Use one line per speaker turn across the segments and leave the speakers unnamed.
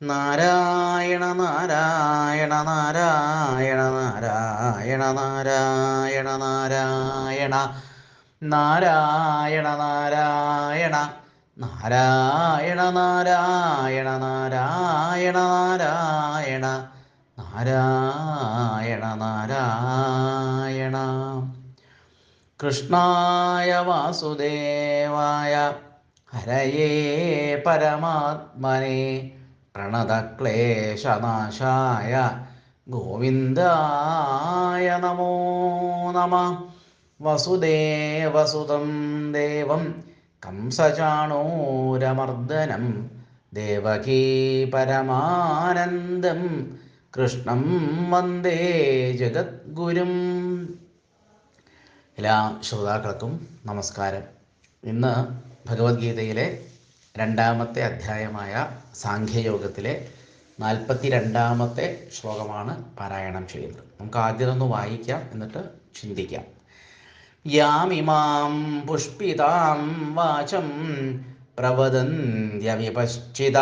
നാരായണ നാരായണ നാരായണ നാരായണ നാരായണ നാരായണ നാരായണ നാരായണ നാരായണ നാരായണ നാരായണ നാരായണ നാരായണ നാരായണ കൃഷ്ണായ വാസുദേവായ ഹരയേ പരമാത്മനെ. പ്രണതക്ലേശനാശായ ഗോവിന്ദായ നമോ നമ. വസുദേവസുതം ദേവം കംസചാണൂരമർദ്ദനം. ദേവകീ പരമാനന്ദം കൃഷ്ണം വന്ദേ ജഗദ്ഗുരും. എല്ലാ ശ്രോതാക്കൾക്കും നമസ്കാരം. ഇന്ന് ഭഗവത്ഗീതയിലെ രണ്ടാമത്തെ അധ്യായമായ സാഖ്യയോഗത്തിലെ നാൽപ്പത്തി രണ്ടാമത്തെ ശ്ലോകമാണ് പാരായണം ചെയ്യുന്നത്. നമുക്ക് ആദ്യം ഒന്ന് വായിക്കാം എന്നിട്ട് ചിന്തിക്കാം. യാമിമാം പുഷ്പിതാം വാചം പ്രവദന്ത്യവിപശ്ചിത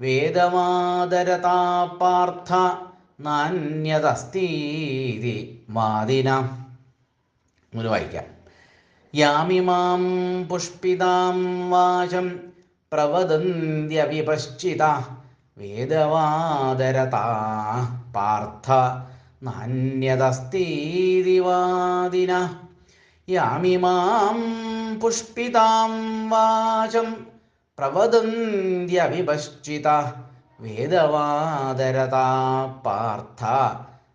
വേദമാതരതാ പാർത്ഥ നാന്യതസ്തീതി വാദിന ഒന്ന് വായിക്കാം. യാമിമാം പുഷ്പിതാം വാചം പ്രവദന്ത്യവിപശ്ചിത വേദവാദരതാ പാർത്ഥ നാന്യതസ്തീതിവാദിന. യാമിമാം പുഷ്പിതാം വാചം പ്രവദന്ത്യവിപശ്ചിത വേദവാദരതാ പാർത്ഥ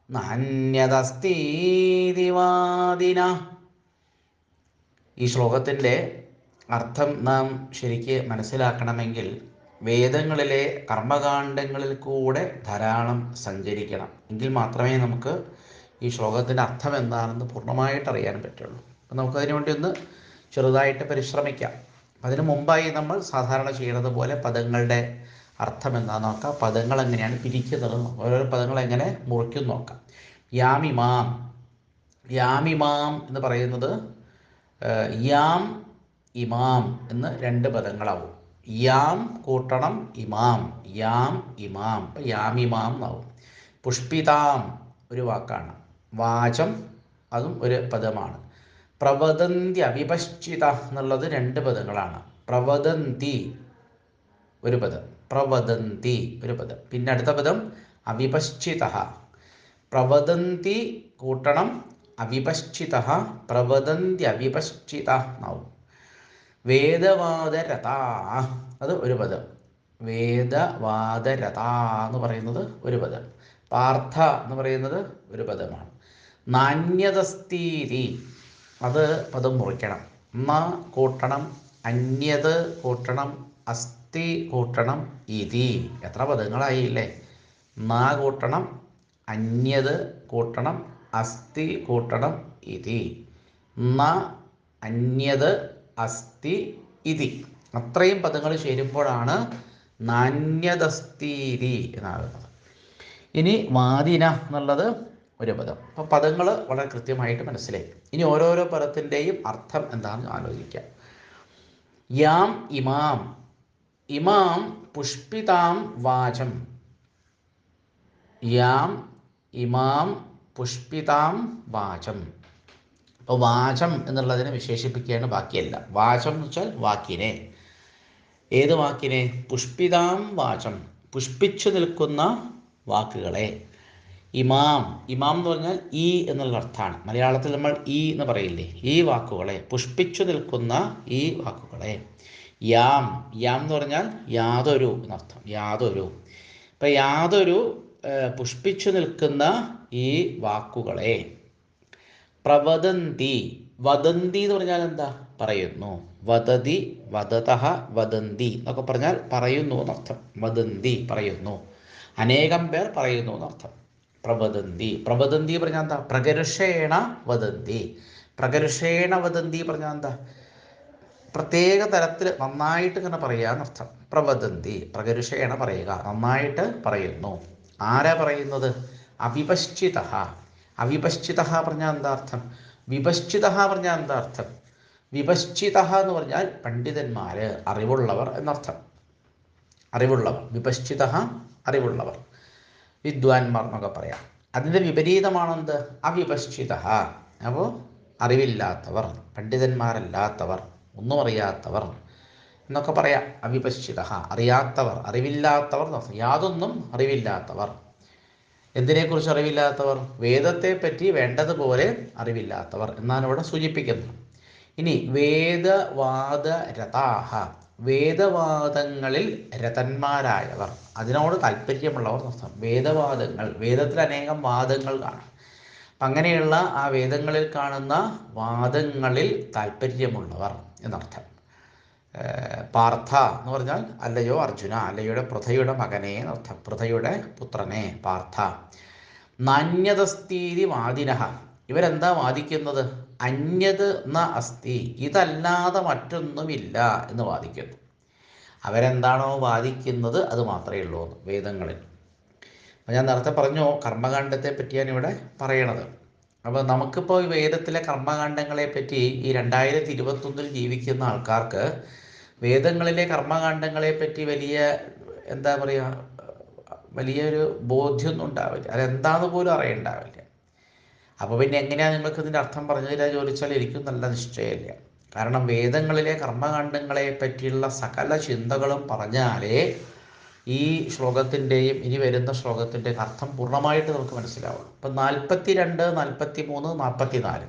നാന്യതസ്തീതി വാദിന ഈ ശ്ലോകത്തിന്റെ അർത്ഥം നാം ശരിക്ക് മനസ്സിലാക്കണമെങ്കിൽ വേദങ്ങളിലെ കർമ്മകാണ്ഡങ്ങളിൽ കൂടെ ധാരാളം സഞ്ചരിക്കണം. എങ്കിൽ മാത്രമേ നമുക്ക് ഈ ശ്ലോകത്തിന്റെ അർത്ഥം എന്താണെന്ന് പൂർണമായിട്ട് അറിയാൻ പറ്റുള്ളൂ. അപ്പം നമുക്കതിനു വേണ്ടി ഒന്ന് ചെറുതായിട്ട് പരിശ്രമിക്കാം. അതിനു മുമ്പായി നമ്മൾ സാധാരണ ചെയ്യുന്നത് പോലെ പദങ്ങളുടെ അർത്ഥം എന്താണെന്ന് നോക്കാം. പദങ്ങൾ എങ്ങനെയാണ് പിരിക്കുന്നത് ഓരോരോ പദങ്ങൾ എങ്ങനെ മുറിക്കും നോക്കാം. യാമിമാം. യാമിമാം എന്ന് പറയുന്നത് യാം ഇമാം എന്ന് രണ്ട് പദങ്ങളാവും. യാം കൂട്ടണം ഇമാം. യാം ഇമാം. ഇപ്പം ഇമാം എന്നാവും. പുഷ്പിതാം ഒരു വാക്കാണ്. വാചം അതും ഒരു പദമാണ്. പ്രവദന്തി അവിപശ്ചിത എന്നുള്ളത് രണ്ട് പദങ്ങളാണ്. പ്രവദന്തി ഒരു പദം. പ്രവദന്തി ഒരു പദം. പിന്നെ അടുത്ത പദം അവിപശ്ചിത പ്രവദന്തി കൂട്ടണം അവിപശ്ചിത പ്രവദന്തി അവിപശ്ചിത എന്നാവും വേദവാദരത. അത് ഒരു പദം. വേദവാദരത എന്ന് പറയുന്നത് ഒരു പദം. പാർത്ഥ എന്ന് പറയുന്നത് ഒരു പദമാണ്. നാണ്യതസ്ഥീതി അത് പദം മുറിക്കണം. ന കൂട്ടണം അന്യത് കൂട്ടണം അസ്ഥി കൂട്ടണം ഇതി. എത്ര പദങ്ങളായില്ലേ ന കൂട്ടണം അന്യത് കൂട്ടണം അസ്ഥി കൂട്ടണം ഇതി. ന അന്യത് അസ്ഥി ഇതി. അത്രയും പദങ്ങൾ ചേരുമ്പോഴാണ് നാണ്യതസ്ഥീതി എന്നാകുന്നത്. ഇനി വാദിന എന്നുള്ളത് ഒരു പദം. അപ്പോൾ പദങ്ങൾ വളരെ കൃത്യമായിട്ട് മനസ്സിലായി. ഇനി ഓരോരോ പദത്തിന്റെയും അർത്ഥം എന്താണെന്ന് ആലോചിക്കാം. യാം ഇമാം. ഇമാം പുഷ്പിതാം വാചം. യാം ഇമാം പുഷ്പിതാം വാചം. അപ്പോൾ വാചം എന്നുള്ളതിനെ വിശേഷിപ്പിക്കുകയാണ് ബാക്കിയല്ല. വാചം എന്ന് വെച്ചാൽ വാക്കിനെ. ഏത് വാക്കിനെ? പുഷ്പിതാം വാചം. പുഷ്പിച്ചു നിൽക്കുന്ന വാക്കുകളെ. ഇമാം. ഇമാം എന്ന് പറഞ്ഞാൽ ഈ എന്നുള്ള അർത്ഥമാണ്. മലയാളത്തിൽ നമ്മൾ ഈ എന്ന് പറയില്ലേ? ഈ വാക്കുകളെ. പുഷ്പിച്ചു നിൽക്കുന്ന ഈ വാക്കുകളെ. യാം. യാം എന്ന് പറഞ്ഞാൽ യാതൊരു എന്നർത്ഥം. യാതൊരു. ഇപ്പം യാതൊരു പുഷ്പിച്ചു നിൽക്കുന്ന ഈ വാക്കുകളെ. പ്രവദന്തി. വദന്തി എന്ന് പറഞ്ഞാൽ എന്താ? പറയുന്നു. വദതി വദതഃ വദന്തി എന്നൊക്കെ പറഞ്ഞാൽ പറയുന്നു എന്നർത്ഥം. വദന്തി പറയുന്നു. അനേകം പേർ പറയുന്നു എന്നർത്ഥം. പ്രവദന്തി. പ്രവദന്തി പറഞ്ഞാൽ എന്താ? പ്രകർഷേണ വദന്തി. പ്രകർഷേണ വദന്തി പറഞ്ഞാൽ എന്താ? പ്രത്യേക തരത്തിൽ നന്നായിട്ട് ഇങ്ങനെ പറയുക എന്നർത്ഥം. പ്രവദന്തി. പ്രകർഷേണ പറയുക. നന്നായിട്ട് പറയുന്നു. ആരാ പറയുന്നത്? അവിപശ്ചിത അവിപശ്ചിത പറഞ്ഞാൽ എന്താ അർത്ഥം? വിപശ്ചിത പറഞ്ഞാൽ എന്താ അർത്ഥം? വിപശ്ചിത എന്ന് പറഞ്ഞാൽ പണ്ഡിതന്മാര് അറിവുള്ളവർ എന്നർത്ഥം. അറിവുള്ളവർ വിപശ്ചിത അറിവുള്ളവർ. വിദ്വാൻമാർ എന്നൊക്കെ പറയാം. അതിന്റെ വിപരീതമാണെന്ത്? അവിപശ്ചിത അപ്പോൾ അറിവില്ലാത്തവർ പണ്ഡിതന്മാരല്ലാത്തവർ ഒന്നും അറിയാത്തവർ. എന്നൊക്കെ പറയാം. അവിപശ്ചിത അറിയാത്തവർ അറിവില്ലാത്തവർ. യാതൊന്നും അറിവില്ലാത്തവർ. എന്തിനെക്കുറിച്ച് അറിവില്ലാത്തവർ? വേദത്തെ പറ്റി വേണ്ടതുപോലെ അറിവില്ലാത്തവർ എന്നാണ് ഇവിടെ സൂചിപ്പിക്കുന്നത്. ഇനി വേദവാദ രഥാഹ. വേദവാദങ്ങളിൽ രഥന്മാരായവർ. അതിനോട് താല്പര്യമുള്ളവർ എന്നർത്ഥം വേദവാദങ്ങൾ വേദത്തിൽ അനേകം വാദങ്ങൾ കാണാം. അപ്പം അങ്ങനെയുള്ള ആ വേദങ്ങളിൽ കാണുന്ന വാദങ്ങളിൽ താല്പര്യമുള്ളവർ എന്നർത്ഥം. പാർത്ഥ എന്ന് പറഞ്ഞാൽ അല്ലയോ അർജുന അല്ലയുടെ പൃഥയുടെ മകനെ എന്നർത്ഥം പൃഥയുടെ പുത്രനെ പാർത്ഥ. നാണ്യതസ്ഥീതി വാദിനഹ. ഇവരെന്താ വാദിക്കുന്നത്? അന്യത് ന അസ്തി ഇതല്ലാതെ മറ്റൊന്നുമില്ല എന്ന് വാദിക്കുന്നു. അവരെന്താണോ വാദിക്കുന്നത് അത് മാത്രമേ ഉള്ളൂ വേദങ്ങളിൽ. അപ്പം ഞാൻ നേരത്തെ പറഞ്ഞു കർമ്മകാണ്ഡത്തെ പറ്റിയാണ് ഇവിടെ പറയണത്. അപ്പോൾ നമുക്കിപ്പോൾ ഈ വേദത്തിലെ കർമ്മകാണ്ഡങ്ങളെ പറ്റി ഈ രണ്ടായിരത്തി ഇരുപത്തൊന്നിൽ ജീവിക്കുന്ന ആൾക്കാർക്ക് വേദങ്ങളിലെ കർമ്മകാണ്ഡങ്ങളെ പറ്റി വലിയ എന്താ പറയുക വലിയൊരു ബോധ്യമൊന്നും ഉണ്ടാവില്ല. അതെന്താന്ന് പോലും അറിയണ്ടാവില്ല. അപ്പോൾ പിന്നെ എങ്ങനെയാണ് നിങ്ങൾക്ക് ഇതിന്റെ അർത്ഥം പറഞ്ഞു തരാ ചോദിച്ചാൽ എനിക്കും നല്ല നിശ്ചയമില്ല. കാരണം വേദങ്ങളിലെ കർമ്മകാണ്ഡങ്ങളെ പറ്റിയുള്ള സകല ചിന്തകളും പറഞ്ഞാലേ ഈ ശ്ലോകത്തിന്റെയും ഇനി വരുന്ന ശ്ലോകത്തിന്റെ അർത്ഥം പൂർണമായിട്ട് നമുക്ക് മനസ്സിലാവുള്ളൂ. അപ്പം നാൽപ്പത്തി രണ്ട് നാൽപ്പത്തി മൂന്ന് നാൽപ്പത്തി നാല്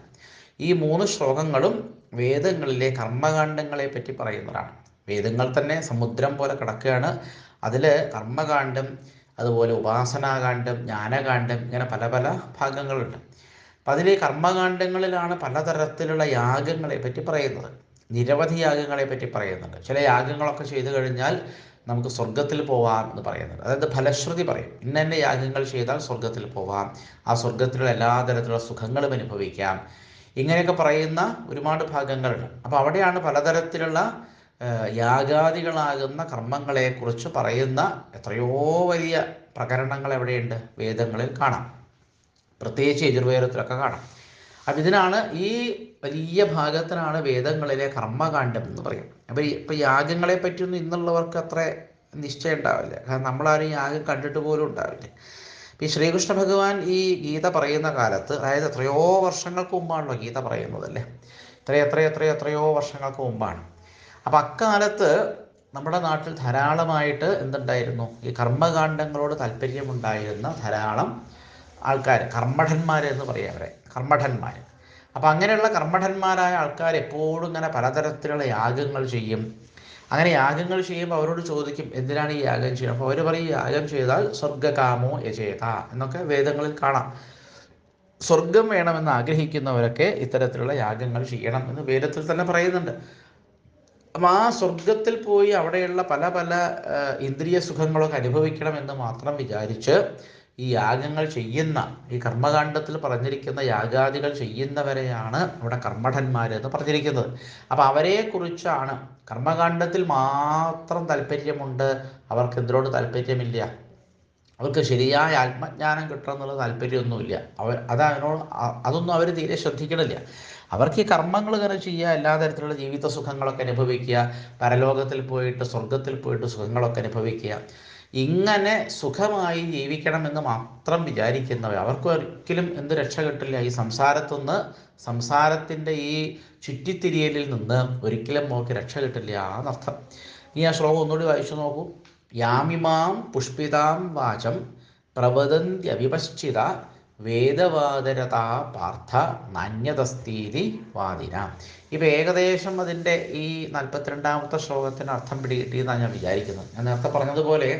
ഈ മൂന്ന് ശ്ലോകങ്ങളും വേദങ്ങളിലെ കർമ്മകാണ്ഡങ്ങളെ പറ്റി പറയുന്നതാണ് വേദങ്ങൾ തന്നെ സമുദ്രം പോലെ കിടക്കുകയാണ്. അതിൽ കർമ്മകാണ്ഡം അതുപോലെ ഉപാസനാകാന്ഡം ജ്ഞാനകാന്ഡം ഇങ്ങനെ പല പല ഭാഗങ്ങളുണ്ട്. അപ്പം അതിലെ കർമ്മകാന്ഡങ്ങളിലാണ് പലതരത്തിലുള്ള യാഗങ്ങളെ പറ്റി പറയുന്നത്. നിരവധി യാഗങ്ങളെ പറ്റി പറയുന്നുണ്ട്. ചില യാഗങ്ങളൊക്കെ ചെയ്തു കഴിഞ്ഞാൽ നമുക്ക് സ്വർഗത്തിൽ പോവാം എന്ന് പറയുന്നുണ്ട്. അതായത് ഫലശ്രുതി പറയും ഇന്ന യാഗങ്ങൾ ചെയ്താൽ സ്വർഗത്തിൽ പോവാം. ആ സ്വർഗത്തിലുള്ള എല്ലാ തരത്തിലുള്ള സുഖങ്ങളും അനുഭവിക്കാം. ഇങ്ങനെയൊക്കെ പറയുന്ന ഒരുപാട് ഭാഗങ്ങളുണ്ട്. അപ്പോൾ അവിടെയാണ് പലതരത്തിലുള്ള യാഗാദികളാകുന്ന കർമ്മങ്ങളെക്കുറിച്ച് പറയുന്ന എത്രയോ വലിയ പ്രകരണങ്ങൾ എവിടെയുണ്ട്? വേദങ്ങളിൽ കാണാം. പ്രത്യേകിച്ച് യജുർവേദത്തിലൊക്കെ കാണാം. അപ്പം ഇതിനാണ് ഈ വലിയ ഭാഗത്തിനാണ് വേദങ്ങളിലെ കർമ്മകാന്ഡം എന്ന് പറയും അപ്പം ഇപ്പം യാഗങ്ങളെ പറ്റിയൊന്നും ഇന്നുള്ളവർക്ക് അത്ര നിശ്ചയം ഉണ്ടാവില്ല കാരണം നമ്മളാരും യാഗം കണ്ടിട്ട് പോലും ഉണ്ടാവില്ല. ഈ ശ്രീകൃഷ്ണ ഭഗവാൻ ഈ ഗീത പറയുന്ന കാലത്ത് അതായത് എത്രയോ വർഷങ്ങൾക്ക് മുമ്പാണല്ലോ ഗീത പറയുന്നതല്ലേ? ഇത്ര എത്ര എത്ര എത്രയോ വർഷങ്ങൾക്ക് മുമ്പാണ്. അപ്പം അക്കാലത്ത് നമ്മുടെ നാട്ടിൽ ധാരാളമായിട്ട് എന്തുണ്ടായിരുന്നു? ഈ കർമ്മകാണ്ഡങ്ങളോട് താല്പര്യമുണ്ടായിരുന്ന ധാരാളം ആൾക്കാർ കർമ്മഠന്മാർ എന്ന് പറയാം അവരെ കർമ്മഠന്മാർ അപ്പം അങ്ങനെയുള്ള കർമ്മഠന്മാരായ ആൾക്കാർ എപ്പോഴും ഇങ്ങനെ പലതരത്തിലുള്ള യാഗങ്ങൾ ചെയ്യും. അങ്ങനെ യാഗങ്ങൾ ചെയ്യുമ്പോൾ അവരോട് ചോദിക്കും എന്തിനാണ് ഈ യാഗം ചെയ്യുന്നത്? അപ്പോൾ അവർ പറയും "ഈ യാഗം ചെയ്താൽ സ്വർഗകാമോ യജേത എന്നൊക്കെ വേദങ്ങളിൽ കാണാം. സ്വർഗം വേണമെന്ന് ആഗ്രഹിക്കുന്നവരൊക്കെ ഇത്തരത്തിലുള്ള യാഗങ്ങൾ ചെയ്യണം എന്ന് വേദത്തിൽ തന്നെ പറയുന്നുണ്ട്. അപ്പം ആ സ്വർഗത്തിൽ പോയി അവിടെയുള്ള പല പല ഇന്ദ്രിയ സുഖങ്ങളൊക്കെ അനുഭവിക്കണം എന്ന് മാത്രം വിചാരിച്ച് ഈ യാഗങ്ങൾ ചെയ്യുന്ന ഈ കർമ്മകാണ്ഡത്തിൽ പറഞ്ഞിരിക്കുന്ന യാഗാദികൾ ചെയ്യുന്നവരെയാണ് അവിടെ കർമ്മഠന്മാരെന്ന് പറഞ്ഞിരിക്കുന്നത്. അപ്പം അവരെക്കുറിച്ചാണ് കർമ്മകാണ്ഡത്തിൽ മാത്രം താല്പര്യമുണ്ട് അവർക്ക് എന്തിനോട് താല്പര്യമില്ല? അവർക്ക് ശരിയായ ആത്മജ്ഞാനം കിട്ടണം എന്നുള്ള താല്പര്യമൊന്നുമില്ല. അവർ അത് അതിനോട് അതൊന്നും അവർ തീരെ ശ്രദ്ധിക്കണില്ല. അവർക്ക് ഈ കർമ്മങ്ങൾ ഇങ്ങനെ ചെയ്യുക എല്ലാ തരത്തിലുള്ള ജീവിത സുഖങ്ങളൊക്കെ അനുഭവിക്കുക പരലോകത്തിൽ പോയിട്ട് സ്വർഗത്തിൽ പോയിട്ട് സുഖങ്ങളൊക്കെ അനുഭവിക്കുക. ഇങ്ങനെ സുഖമായി ജീവിക്കണമെന്ന് മാത്രം വിചാരിക്കുന്നവർ അവർക്ക് ഒരിക്കലും എന്ത് രക്ഷ കിട്ടില്ല ഈ സംസാരത്തുനിന്ന് സംസാരത്തിന്റെ ഈ ചുറ്റിത്തിരിയലിൽ നിന്ന് ഒരിക്കലും നോക്കി രക്ഷ കിട്ടില്ല എന്നർത്ഥം. ഇനി ആ ശ്ലോകം ഒന്നുകൂടി വായിച്ചു നോക്കൂ. യാമിമാം പുഷ്പിതാം വാചം പ്രവദന്ത്യവിപശ്ചിത വേദവാദരതാ പാർത്ഥ നാണ്യതസ്ഥീതി വാദിന. ഇപ്പം ഏകദേശം അതിന്റെ ഈ നാൽപ്പത്തിരണ്ടാമത്തെ ശ്ലോകത്തിന് അർത്ഥം പിടികിട്ടിയെന്നാണ് ഞാൻ വിചാരിക്കുന്നത്. ഞാൻ നേരത്തെ പറഞ്ഞതുപോലെ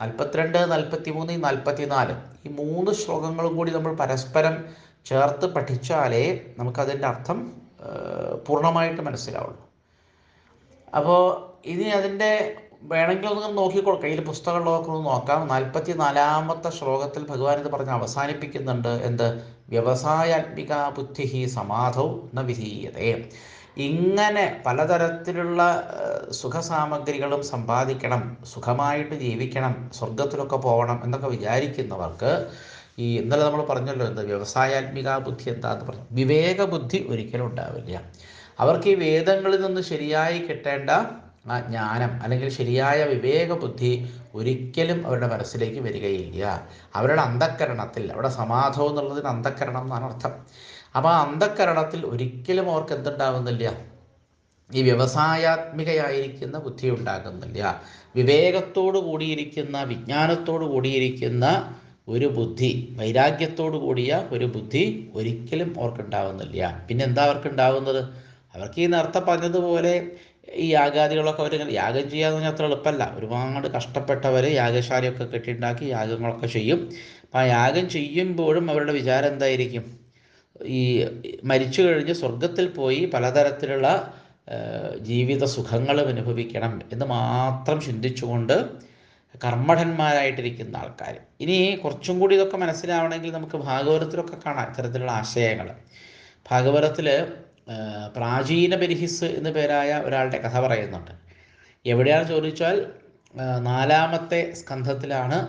നാൽപ്പത്തിരണ്ട് നാൽപ്പത്തി മൂന്ന് നാൽപ്പത്തിനാല്. ഈ മൂന്ന് ശ്ലോകങ്ങളും കൂടി നമ്മൾ പരസ്പരം ചേർത്ത് പഠിച്ചാലേ നമുക്കതിന്റെ അർത്ഥം പൂർണമായിട്ട് മനസ്സിലാവുള്ളൂ. അപ്പോൾ ഇനി അതിന്റെ വേണമെങ്കിൽ ഒന്ന് നോക്കിക്കോളൂ കയ്യിൽ പുസ്തകമുള്ളതൊക്കെ ഒന്ന് നോക്കാം. നാൽപ്പത്തി നാലാമത്തെ ശ്ലോകത്തിൽ ഭഗവാൻ ഇത് പറഞ്ഞ് അവസാനിപ്പിക്കുന്നുണ്ട്. എന്ത്? വ്യവസായാത്മിക ബുദ്ധി സമാധൗ ന വിധീയതേ. ഇങ്ങനെ പലതരത്തിലുള്ള സുഖസാമഗ്രികളും സമ്പാദിക്കണം സുഖമായിട്ട് ജീവിക്കണം സ്വർഗത്തിലൊക്കെ പോകണം എന്നൊക്കെ വിചാരിക്കുന്നവർക്ക് ഈ ഇന്നലെ നമ്മൾ പറഞ്ഞല്ലോ എന്ത് വ്യവസായാത്മിക ബുദ്ധി എന്താന്ന് പറഞ്ഞു. വിവേക ബുദ്ധി ഒരിക്കലും ഉണ്ടാവില്ല. അവർക്ക് ഈ വേദങ്ങളിൽ നിന്ന് ശരിയായി കിട്ടേണ്ട ആ ജ്ഞാനം അല്ലെങ്കിൽ ശരിയായ വിവേക ബുദ്ധി ഒരിക്കലും അവരുടെ മനസ്സിലേക്ക് വരികയില്ല. അവരുടെ അന്ധക്കരണത്തിൽ അവരുടെ സമാധം എന്നുള്ളതിന് അന്ധക്കരണം എന്നാണ് അർത്ഥം. അപ്പോൾ ആ അന്ധക്കരണത്തിൽ ഒരിക്കലും അവർക്ക് എന്തുണ്ടാവുന്നില്ല? ഈ വ്യവസായാത്മികയായിരിക്കുന്ന ബുദ്ധി ഉണ്ടാകുന്നില്ല. വിവേകത്തോടു കൂടിയിരിക്കുന്ന വിജ്ഞാനത്തോടു കൂടിയിരിക്കുന്ന ഒരു ബുദ്ധി വൈരാഗ്യത്തോടു കൂടിയ ഒരു ബുദ്ധി ഒരിക്കലും അവർക്കുണ്ടാവുന്നില്ല. പിന്നെ എന്താ അവർക്കുണ്ടാവുന്നത്? അവർക്ക് ഈ നേരത്തെ പറഞ്ഞതുപോലെ ഈ യാഗാദികളൊക്കെ അവർ യാഗം ചെയ്യാന്ന് പറഞ്ഞാൽ അത്ര എളുപ്പമല്ല. ഒരുപാട് കഷ്ടപ്പെട്ടവർ യാഗശാലയൊക്കെ കെട്ടിണ്ടാക്കി യാഗങ്ങളൊക്കെ ചെയ്യും. അപ്പം ആ യാഗം ചെയ്യുമ്പോഴും അവരുടെ വിചാരം എന്തായിരിക്കും? ഈ മരിച്ചു കഴിഞ്ഞ് സ്വർഗത്തിൽ പോയി പലതരത്തിലുള്ള ജീവിത സുഖങ്ങളും അനുഭവിക്കണം എന്ന് മാത്രം ചിന്തിച്ചുകൊണ്ട് കർമ്മഠന്മാരായിട്ടിരിക്കുന്ന ആൾക്കാർ ഇനി കുറച്ചും കൂടി ഇതൊക്കെ മനസ്സിലാവണമെങ്കിൽ നമുക്ക് ഭാഗവതത്തിലൊക്കെ കാണാം ഇത്തരത്തിലുള്ള ആശയങ്ങൾ ഭാഗവതത്തിൽ പ്രാചീന ബരിഹിസ് എന്നു പേരായ ഒരാളുടെ കഥ പറയുന്നുണ്ട്. എവിടെയാണ് ചോദിച്ചാൽ നാലാമത്തെ സ്കന്ധത്തിലാണ്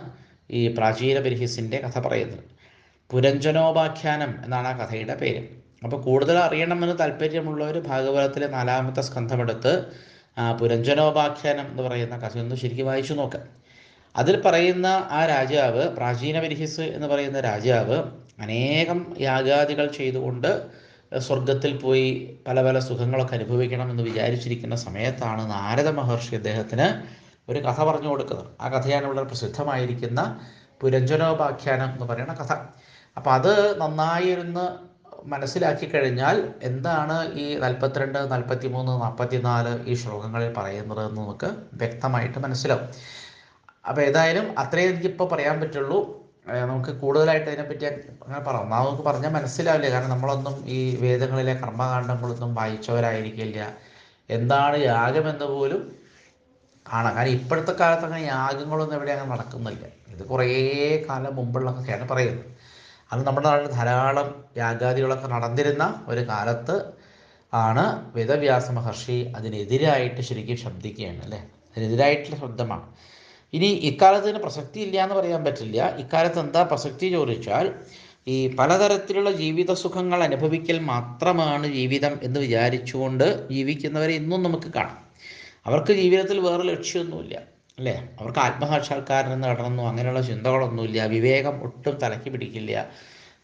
ഈ പ്രാചീന ബരിഹിസിന്റെ കഥ പറയുന്നത്. പുരഞ്ജനോപാഖ്യാനം എന്നാണ് ആ കഥയുടെ പേര്. അപ്പോൾ കൂടുതൽ അറിയണമെന്ന് താല്പര്യമുള്ളവർ ഭാഗവതത്തിലെ നാലാമത്തെ സ്കന്ധമെടുത്ത് പുരഞ്ജനോപാഖ്യാനം എന്ന് പറയുന്ന കഥയൊന്ന് ശരിക്കും വായിച്ചു നോക്കാം. അതിൽ പറയുന്ന ആ രാജാവ് പ്രാചീന പരിഹിസ് എന്ന് പറയുന്ന രാജാവ് അനേകം യാഗാദികൾ ചെയ്തുകൊണ്ട് സ്വർഗത്തിൽ പോയി പല പല സുഖങ്ങളൊക്കെ അനുഭവിക്കണം എന്ന് വിചാരിച്ചിരിക്കുന്ന സമയത്താണ് നാരദ മഹർഷി അദ്ദേഹത്തിന് ഒരു കഥ പറഞ്ഞു കൊടുക്കുന്നത്. ആ കഥയാണ് വളരെ പ്രസിദ്ധമായിരിക്കുന്ന പുരഞ്ജനോപാഖ്യാനം എന്ന് പറയുന്ന കഥ. അപ്പം അത് നന്നായി ഇരുന്ന് മനസ്സിലാക്കി കഴിഞ്ഞാൽ എന്താണ് ഈ നാൽപ്പത്തിരണ്ട് നാൽപ്പത്തി മൂന്ന് നാൽപ്പത്തി നാല് ഈ ശ്ലോകങ്ങളിൽ പറയുന്നത് എന്ന് നമുക്ക് വ്യക്തമായിട്ട് മനസ്സിലാവും. അപ്പോൾ ഏതായാലും അത്രയും എനിക്കിപ്പോൾ പറയാൻ പറ്റുള്ളൂ. നമുക്ക് കൂടുതലായിട്ട് അതിനെപ്പറ്റി അങ്ങനെ പറയാം. നമുക്ക് പറഞ്ഞാൽ മനസ്സിലാവില്ല. കാരണം നമ്മളൊന്നും ഈ വേദങ്ങളിലെ കർമ്മകാണ്ഡങ്ങളൊന്നും വായിച്ചവരായിരിക്കില്ല. എന്താണ് യാഗമെന്ന് പോലും കാണാം. കാരണം ഇപ്പോഴത്തെ കാലത്ത് അങ്ങനെ യാഗങ്ങളൊന്നും എവിടെ അങ്ങനെ നടക്കുന്നില്ല. ഇത് കുറേ കാലം മുമ്പുള്ള കഥയാണ് പറയുന്നത്. അത് നമ്മുടെ നാട്ടിൽ ധാരാളം യാഗാദികളൊക്കെ നടന്നിരുന്ന ഒരു കാലത്ത് ആണ് വേദവ്യാസ മഹർഷി അതിനെതിരായിട്ട് ശരിക്കും ശബ്ദിക്കുകയാണ് അല്ലേ? അതിനെതിരായിട്ടുള്ള ശബ്ദമാണ്. ഇനി ഇക്കാലത്ത് ഇതിന് പ്രസക്തി ഇല്ല എന്ന് പറയാൻ പറ്റില്ല. ഇക്കാലത്ത് എന്താ പ്രസക്തി ചോദിച്ചാൽ ഈ പലതരത്തിലുള്ള ജീവിത സുഖങ്ങൾ അനുഭവിക്കൽ മാത്രമാണ് ജീവിതം എന്ന് വിചാരിച്ചുകൊണ്ട് ജീവിക്കുന്നവരെ ഇന്നും നമുക്ക് കാണാം. അവർക്ക് ജീവിതത്തിൽ വേറെ ലക്ഷ്യമൊന്നുമില്ല. അല്ലേ? അവർക്ക് ആത്മസാക്ഷാത്കാരം നടന്നു അങ്ങനെയുള്ള ചിന്തകളൊന്നുമില്ല. വിവേകം ഒട്ടും തലയ്ക്ക് പിടിക്കില്ല.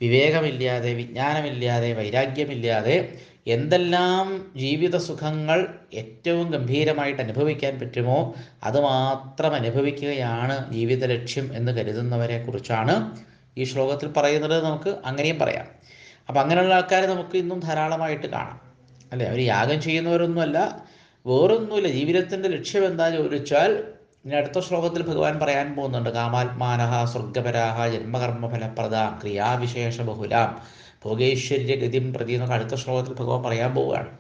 വിവേകമില്ലാതെ വിജ്ഞാനമില്ലാതെ വൈരാഗ്യമില്ലാതെ എന്തെല്ലാം ജീവിത സുഖങ്ങൾ ഏറ്റവും ഗംഭീരമായിട്ട് അനുഭവിക്കാൻ പറ്റുമോ അതുമാത്രം അനുഭവിക്കുകയാണ് ജീവിത ലക്ഷ്യം എന്ന് കരുതുന്നവരെ കുറിച്ചാണ് ഈ ശ്ലോകത്തിൽ പറയുന്നത് നമുക്ക് അങ്ങനെയും പറയാം. അപ്പം അങ്ങനെയുള്ള ആൾക്കാരെ നമുക്ക് ഇന്നും ധാരാളമായിട്ട് കാണാം. അല്ലേ? അവർ യാഗം ചെയ്യുന്നവരൊന്നുമല്ല. വേറൊന്നുമില്ല. ജീവിതത്തിന്റെ ലക്ഷ്യം എന്താ ചോദിച്ചാൽ ഇനി അടുത്ത ശ്ലോകത്തിൽ ഭഗവാൻ പറയാൻ പോകുന്നുണ്ട് കാമാത്മാനഹ സ്വർഗപരാഹ ജന്മകർമ്മ ഫലപ്രദാം ക്രിയാവിശേഷ ബഹുലാം. ഭോഗൈശ്വര്യഗതിം പ്രതി എന്നൊക്കെ അടുത്ത ശ്ലോകത്തിൽ ഭഗവാൻ പറയാൻ പോവുകയാണ്.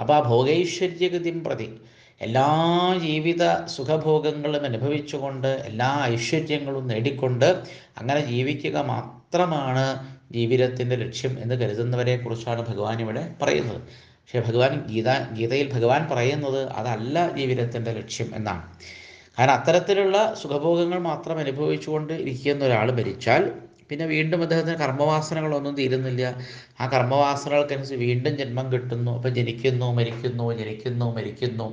അപ്പോൾ ആ ഭോഗൈശ്വര്യഗതിം പ്രതി എല്ലാ ജീവിത സുഖഭോഗങ്ങളും അനുഭവിച്ചുകൊണ്ട് എല്ലാ ഐശ്വര്യങ്ങളും നേടിക്കൊണ്ട് അങ്ങനെ ജീവിക്കുക മാത്രമാണ് ജീവിതത്തിന്റെ ലക്ഷ്യം എന്ന് കരുതുന്നവരെ കുറിച്ചാണ് ഭഗവാൻ ഇവിടെ പറയുന്നത്. പക്ഷേ ഭഗവാൻ ഗീത ഗീതയിൽ ഭഗവാൻ പറയുന്നത് അതല്ല ജീവിതത്തിന്റെ ലക്ഷ്യം എന്നാണ്. കാരണം അത്തരത്തിലുള്ള സുഖഭോഗങ്ങൾ മാത്രം അനുഭവിച്ചുകൊണ്ട് ഇരിക്കുന്ന ഒരാൾ മരിച്ചാൽ പിന്നെ വീണ്ടും അദ്ദേഹത്തിന് കർമ്മവാസനകളൊന്നും തീരുന്നില്ല. ആ കർമ്മവാസനകൾക്കനുസരിച്ച് വീണ്ടും ജന്മം കിട്ടുന്നു. അപ്പം ജനിക്കുന്നു മരിക്കുന്നു ജനിക്കുന്നു മരിക്കുന്നു.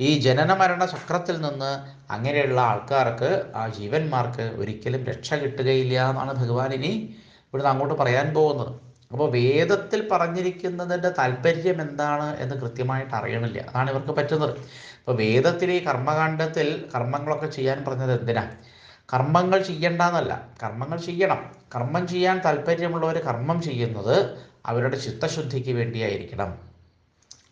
ഈ ജനന മരണ ചക്രത്തിൽ നിന്ന് അങ്ങനെയുള്ള ആൾക്കാർക്ക് ആ ജീവന്മാർക്ക് ഒരിക്കലും രക്ഷ കിട്ടുകയില്ല എന്നാണ് ഭഗവാൻ ഇനി ഇവിടുന്ന് അങ്ങോട്ട് പറയാൻ പോകുന്നത്. അപ്പോൾ വേദത്തിൽ പറഞ്ഞിരിക്കുന്നതിന്റെ താല്പര്യം എന്താണ് എന്ന് കൃത്യമായിട്ട് അറിയണില്ല. അതാണ് ഇവർക്ക് പറ്റുന്നത്. അപ്പോൾ വേദത്തിൽ ഈ കർമ്മകാണ്ഡത്തിൽ കർമ്മങ്ങളൊക്കെ ചെയ്യാൻ പറഞ്ഞത് എന്തിനാ? കർമ്മങ്ങൾ ചെയ്യണ്ടെന്നല്ല. കർമ്മങ്ങൾ ചെയ്യണം. കർമ്മം ചെയ്യാൻ താല്പര്യമുള്ളവർ കർമ്മം ചെയ്യുന്നത് അവരുടെ ചിത്തശുദ്ധിക്ക് വേണ്ടിയായിരിക്കണം.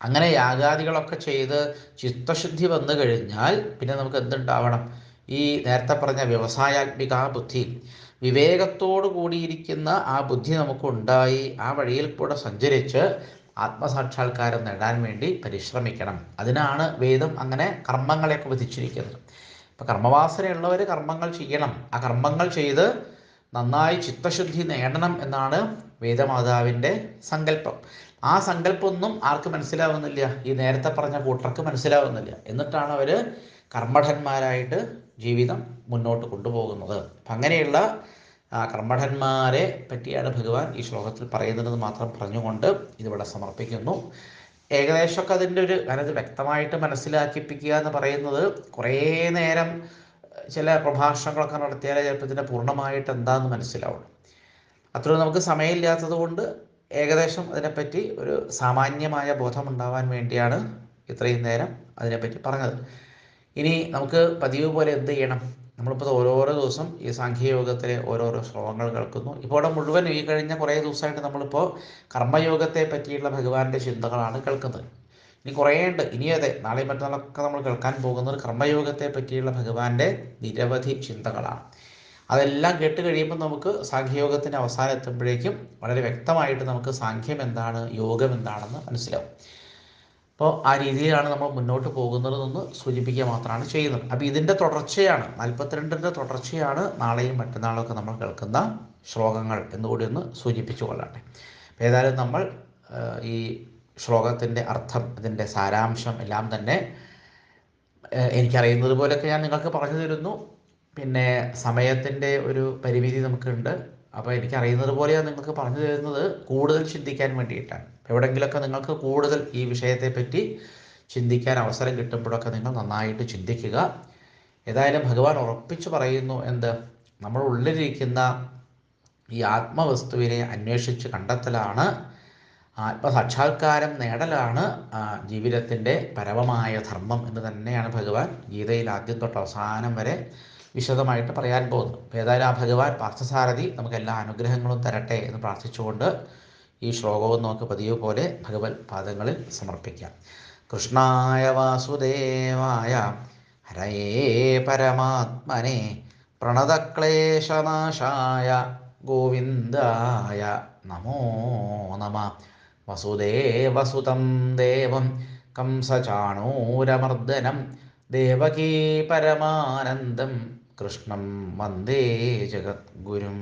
അങ്ങനെ യാഗാദികളൊക്കെ ചെയ്ത് ചിത്തശുദ്ധി വന്നു കഴിഞ്ഞാൽ പിന്നെ നമുക്ക് എന്തുണ്ടാവണം? ഈ നേരത്തെ പറഞ്ഞ വ്യവസായാത്മിക ബുദ്ധി. വിവേകത്തോടു കൂടിയിരിക്കുന്ന ആ ബുദ്ധി നമുക്ക് ഉണ്ടായി ആ വഴിയിൽ കൂടെ സഞ്ചരിച്ച് ആത്മസാക്ഷാത്കാരം നേടാൻ വേണ്ടി പരിശ്രമിക്കണം. അതിനാണ് വേദം അങ്ങനെ കർമ്മങ്ങളെയൊക്കെ വിധിച്ചിരിക്കുന്നത്. ഇപ്പം കർമ്മവാസനയുള്ളവർ കർമ്മങ്ങൾ ചെയ്യണം. ആ കർമ്മങ്ങൾ ചെയ്ത് നന്നായി ചിത്തശുദ്ധി നേടണം എന്നാണ് വേദമാതാവിന്റെ സങ്കല്പം. ആ സങ്കല്പമൊന്നും ആർക്ക് മനസ്സിലാവുന്നില്ല? ഈ നേരത്തെ പറഞ്ഞ കൂട്ടർക്ക് മനസ്സിലാവുന്നില്ല. എന്നിട്ടാണ് അവർ കർമ്മഠന്മാരായിട്ട് ജീവിതം മുന്നോട്ട് കൊണ്ടുപോകുന്നത്. അപ്പം അങ്ങനെയുള്ള ആ കർമ്മഠന്മാരെ പറ്റിയാണ് ഭഗവാൻ ഈ ശ്ലോകത്തിൽ പറയുന്നത് മാത്രം പറഞ്ഞുകൊണ്ട് ഇതിവിടെ സമർപ്പിക്കുന്നു. ഏകദേശമൊക്കെ അതിന്റെ ഒരു ഞാനത് വ്യക്തമായിട്ട് മനസ്സിലാക്കിപ്പിക്കുക എന്ന് പറയുന്നത് കുറേ നേരം ചില പ്രഭാഷണങ്ങളൊക്കെ നടത്തിയാലേ ചിലപ്പോൾ ഇതിന്റെ പൂർണമായിട്ട് എന്താണെന്ന് മനസ്സിലാവുള്ളൂ. അത്രയും നമുക്ക് സമയമില്ലാത്തത് കൊണ്ട് ഏകദേശം അതിനെപ്പറ്റി ഒരു സാമാന്യമായ ബോധമുണ്ടാവാൻ വേണ്ടിയാണ് ഇത്രയും നേരം അതിനെപ്പറ്റി പറഞ്ഞത്. ഇനി നമുക്ക് പതിവ് പോലെ എന്ത് ചെയ്യണം? നമ്മളിപ്പോൾ ഓരോരോ ദിവസം ഈ സാഖ്യയോഗത്തിലെ ഓരോരോ ശ്ലോകങ്ങൾ കേൾക്കുന്നു. ഇപ്പോൾ ഇവിടെ മുഴുവൻ ഈ കഴിഞ്ഞ കുറേ ദിവസമായിട്ട് നമ്മളിപ്പോൾ കർമ്മയോഗത്തെ പറ്റിയുള്ള ഭഗവാന്റെ ചിന്തകളാണ് കേൾക്കുന്നത്. ഇനി കുറേ ഉണ്ട്. ഇനി അതെ നാളെ മറ്റന്നാളൊക്കെ നമ്മൾ കേൾക്കാൻ പോകുന്നത് കർമ്മയോഗത്തെ പറ്റിയുള്ള ഭഗവാന്റെ നിരവധി ചിന്തകളാണ്. അതെല്ലാം കേട്ട് കഴിയുമ്പോൾ നമുക്ക് സാഖ്യയോഗത്തിന്റെ അവസാനം എത്തുമ്പോഴേക്കും വളരെ വ്യക്തമായിട്ട് നമുക്ക് സാഖ്യം എന്താണ് യോഗം എന്താണെന്ന് മനസ്സിലാവും. അപ്പോൾ ആ രീതിയിലാണ് നമ്മൾ മുന്നോട്ട് പോകുന്നതെന്ന് സൂചിപ്പിക്കുക മാത്രമാണ് ചെയ്യുന്നത്. അപ്പോൾ ഇതിന്റെ തുടർച്ചയാണ് നാൽപ്പത്തിരണ്ടിന്റെ തുടർച്ചയാണ് നാളെയും മറ്റന്നാളൊക്കെ നമ്മൾ കേൾക്കുന്ന ശ്ലോകങ്ങൾ എന്നുകൂടി ഒന്ന് സൂചിപ്പിച്ചു കൊള്ളട്ടെ. അപ്പോൾ ഏതായാലും നമ്മൾ ഈ ശ്ലോകത്തിന്റെ അർത്ഥം അതിന്റെ സാരാംശം എല്ലാം തന്നെ എനിക്കറിയുന്നത് പോലെയൊക്കെ ഞാൻ നിങ്ങൾക്ക് പറഞ്ഞു തരുന്നു. പിന്നെ സമയത്തിന്റെ ഒരു പരിമിതി നമുക്കുണ്ട്. അപ്പോൾ എനിക്കറിയുന്നത് പോലെയാണ് നിങ്ങൾക്ക് പറഞ്ഞു തരുന്നത് കൂടുതൽ ചിന്തിക്കാൻ വേണ്ടിയിട്ടാണ്. എവിടെയെങ്കിലുമൊക്കെ നിങ്ങൾക്ക് കൂടുതൽ ഈ വിഷയത്തെപ്പറ്റി ചിന്തിക്കാൻ അവസരം കിട്ടുമ്പോഴൊക്കെ നിങ്ങൾ നന്നായിട്ട് ചിന്തിക്കുക. ഏതായാലും ഭഗവാൻ ഉറപ്പിച്ചു പറയുന്നു എന്ത്? നമ്മൾ ഉള്ളിലിരിക്കുന്ന ഈ ആത്മവസ്തുവിനെ അന്വേഷിച്ച് കണ്ടെത്തലാണ്. ആത്മസാക്ഷാത്കാരം നേടലാണ് ജീവിതത്തിന്റെ പരമമായ ധർമ്മം എന്ന് തന്നെയാണ് ഭഗവാൻ ഗീതയിൽ ആദ്യം തൊട്ട് അവസാനം വരെ വിശദമായിട്ട് പറയാൻ പോകുന്നു. ഏതായാലും ആ ഭഗവാൻ പാർത്ഥസാരഥി നമുക്ക് എല്ലാ അനുഗ്രഹങ്ങളും തരട്ടെ എന്ന് പ്രാർത്ഥിച്ചുകൊണ്ട് ഈ ശ്ലോകവും നമുക്ക് പതിവ് പോലെ ഭഗവത് പാദങ്ങളിൽ സമർപ്പിക്കാം. കൃഷ്ണായ വാസുദേവായ ഹരയേ പരമാത്മനെ പ്രണതക്ലേശനാശായ ഗോവിന്ദായ നമോ നമ. വസുദേവസുതം ദേവം കംസചാണൂരമർദ്ദനം ദേവകീ പരമാനന്ദം കൃഷ്ണം വന്ദേ ജഗദ്ഗുരും.